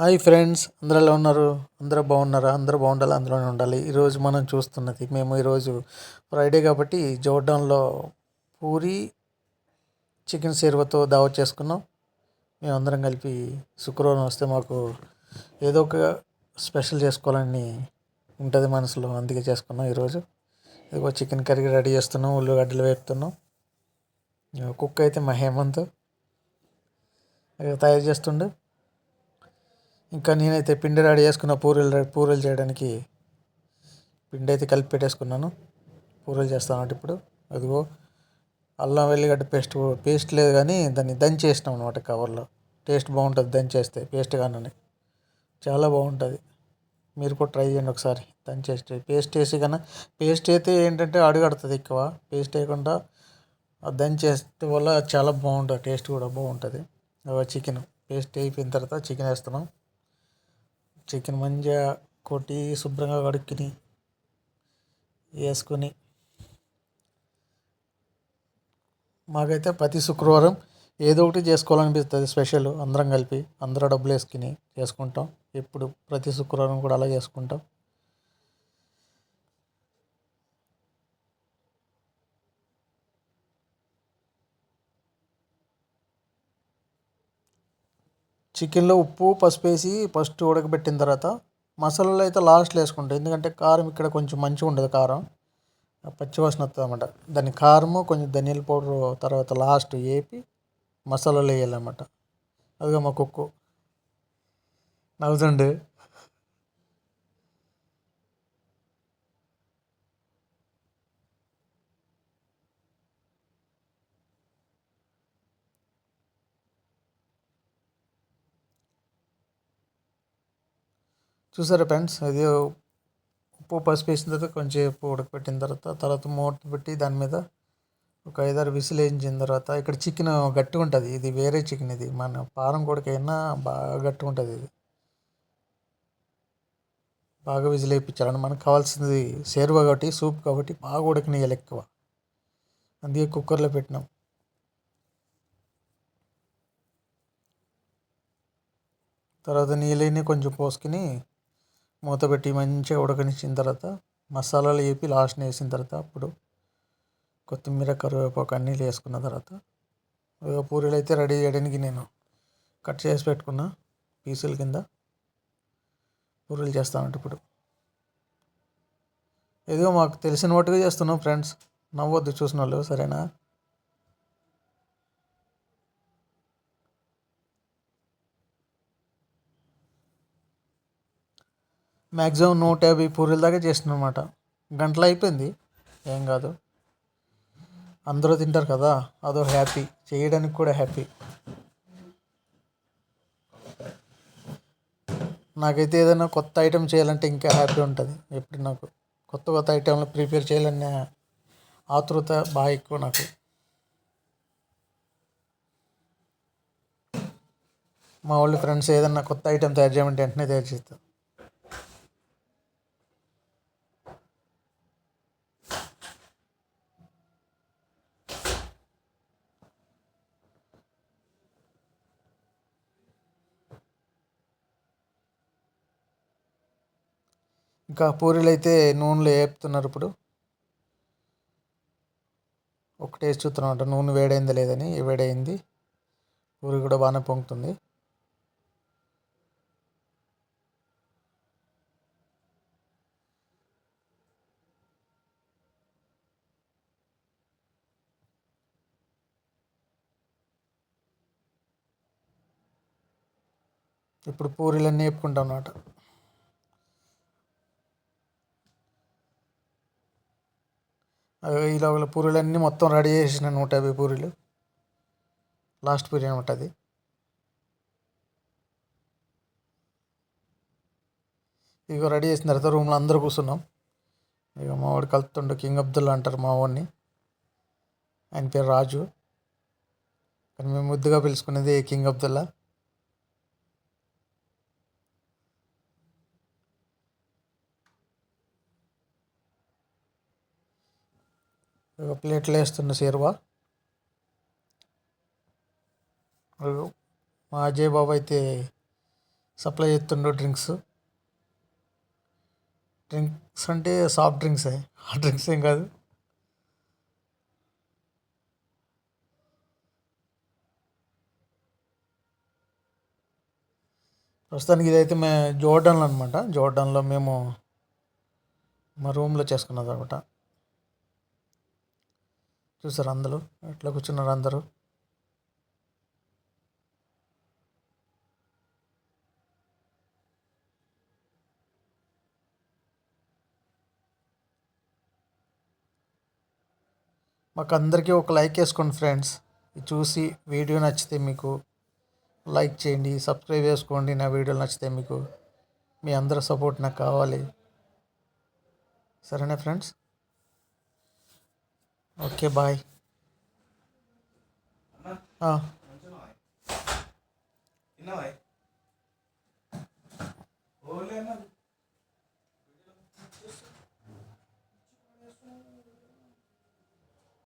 Hi friends అందరూ ఎలా ఉన్నారు? అందరూ బాగున్నారా? అందరూ బాగుండాలి? అందులోనే ఉండాలి. ఈరోజు మనం చూస్తున్నది మేము ఈరోజు ఫ్రైడే కాబట్టి జోర్డాన్లో పూరి చికెన్ సేర్వతో దావత్ చేసుకున్నాం. మేము అందరం కలిపి శుక్రవారం వస్తే మాకు ఏదో ఒక స్పెషల్ చేసుకోవాలని ఉంటుంది మనసులో అందుకే చేసుకున్నాం ఈరోజు ఇదిగో చికెన్ కర్రీ రెడీ చేస్తున్నాం ఉల్లిగడ్డలు వేపుతున్నాం. కుక్ అయితే మా హేమంత్. తయారు చేస్తుండే. ఇంకా నేనైతే పిండి రెడీ చేసుకున్న పూరీలు పూరీలు చేయడానికి పిండి అయితే కలిపి పెట్టేసుకున్నాను. పూరీలు చేస్తాను ఇప్పుడు. అదిగో అల్లం వెల్లిగడ్డ పేస్ట్ పేస్ట్ లేదు కానీ దాన్ని దంచేసినాం అనమాట కవర్లో. టేస్ట్ బాగుంటుంది దంచేస్తే పేస్ట్ కానీ చాలా బాగుంటుంది. మీరు కూడా ట్రై చేయండి ఒకసారి దంచేస్తే. పేస్ట్ వేసి కన్నా పేస్ట్ అయితే ఏంటంటే అడుగడుతుంది ఎక్కువ. పేస్ట్ వేయకుండా దంచేస్తే వల్ల చాలా బాగుంటుంది టేస్ట్ కూడా బాగుంటుంది. చికెన్. పేస్ట్ అయిపోయిన తర్వాత చికెన్ వేస్తున్నాం. చికెన్ మంచిగా కొట్టి శుభ్రంగా కడుక్కుని వేసుకొని మాకైతే ప్రతి శుక్రవారం ఏదో ఒకటి చేసుకోవాలనిపిస్తుంది స్పెషల్ అందరం కలిపి అందరూ డబ్బులు వేసుకుని చేసుకుంటాం. ఎప్పుడు ప్రతి శుక్రవారం కూడా అలా చేసుకుంటాం. చికెన్లో ఉప్పు పసుపు వేసి ఫస్ట్ ఉడకబెట్టిన తర్వాత మసాలాలు అయితే లాస్ట్లో వేసుకుంటాం. ఎందుకంటే కారం ఇక్కడ కొంచెం మంచిగా ఉండదు కారం. పచ్చివాసన వస్తుంది అనమాట దాని కారము కొంచెం ధనియాల పౌడర్ తర్వాత లాస్ట్ వేపి మసాలాలు వేయాలన్నమాట. అదిగా మా కుక్కు. నవ్వుతుండే. చూసారా ఫ్రెండ్స్? అది ఉప్పు పసుపు వేసిన తర్వాత కొంచెం ఉప్పు ఉడకపెట్టిన తర్వాత తర్వాత మూత పెట్టి దాని మీద ఒక ఐదారు విసిల్ వేయించిన తర్వాత ఇక్కడ చికెన్ గట్టిగా ఉంటుంది. ఇది వేరే చికెన్ ఇది. మన పారం కొడుకైనా బాగా గట్టిగా ఉంటుంది ఇది. బాగా విజిల్ వేయించాలండి మనకు కావాల్సింది సేరువా కాబట్టి సూప్ కాబట్టి బాగా ఉడకనియాలి ఎక్కువ. అందుకే కుక్కర్లో పెట్టినాం. తర్వాత నీళ్ళని కొంచెం పోసుకుని మూత పెట్టి మంచిగా ఉడకనిచ్చిన తర్వాత మసాలాలు వేపి లాస్ట్ని వేసిన తర్వాత అప్పుడు కొత్తిమీర కరివేపాకు అన్నీ వేసుకున్న తర్వాత పూరీలు అయితే రెడీ చేయడానికి నేను కట్ చేసి పెట్టుకున్న పీసుల కింద పూరీలు చేస్తామంటే ఇప్పుడు. ఏదో మాకు తెలిసిన మట్టుగా చేస్తున్నాం ఫ్రెండ్స్. నవ్వద్దు చూసిన వాళ్ళు సరేనా? మ్యాక్సిమం నూట యాభై పూరీల దాకా చేసిన అనమాట గంటలు అయిపోయింది. ఏం కాదు. అందరూ తింటారు కదా అదో హ్యాపీ. చేయడానికి కూడా హ్యాపీ. నాకైతే ఏదైనా కొత్త ఐటెం చేయాలంటే ఇంకా హ్యాపీ ఉంటుంది. ఎప్పుడు నాకు కొత్త కొత్త ఐటెంలు ప్రిపేర్ చేయాలనే ఆతృత బాగా ఎక్కువ నాకు. మా వాళ్ళు ఫ్రెండ్స్ ఏదైనా కొత్త ఐటెం తయారు చేయమంటే వెంటనే తయారు చేస్తాను ఇంకా పూరీలు అయితే నూనెలో వేపుతున్నారు ఇప్పుడు. ఒకటే చూస్తున్నాం అంట నూనె వేడైంది లేదని వేడైంది. పూరి కూడా బాగానే పొంగుతుంది. ఇప్పుడు పూరీలన్నీ వేపుకుంటాం అన్నమాట. ఈ లోపల పూరీలన్నీ మొత్తం రెడీ చేసిన నూట యాభై పూరీలు. లాస్ట్ పూరి అనమాట అది. ఇక రెడీ చేసిన తర్వాత రూమ్లో అందరూ కూర్చున్నాం. ఇక మా వాడు కలుతుండు కింగ్ అబ్దుల్లా అంటారు మా వాడిని. ఆయన పేరు రాజు. కానీ మేము ముద్దుగా పిలుచుకునేది కింగ్ అబ్దుల్లా. ప్లేట్లు వేస్తున్న సేరువా మా అజయ్ బాబు అయితే సప్లై చేస్తుండో డ్రింక్స్. డ్రింక్స్ అంటే సాఫ్ట్ డ్రింక్సే. హాట్ డ్రింక్స్ ఏం కాదు. ప్రస్తుతానికి ఇదైతే మే జోర్డన్లో అనమాట జోర్డన్లో మేము మా రూమ్లో చేసుకున్నది అనమాట చూసారు అందరూ? ఎట్లా కూర్చున్నారు అందరూ. మాకు అందరికీ ఒక లైక్ వేసుకోండి ఫ్రెండ్స్. ఇది చూసి వీడియో నచ్చితే మీకు లైక్ చేయండి సబ్స్క్రైబ్ చేసుకోండి నా వీడియోలు నచ్చితే మీకు. మీ అందరి సపోర్ట్ నాకు కావాలి. సరేనా ఫ్రెండ్స్? ഓക്കെ ബായ് ആ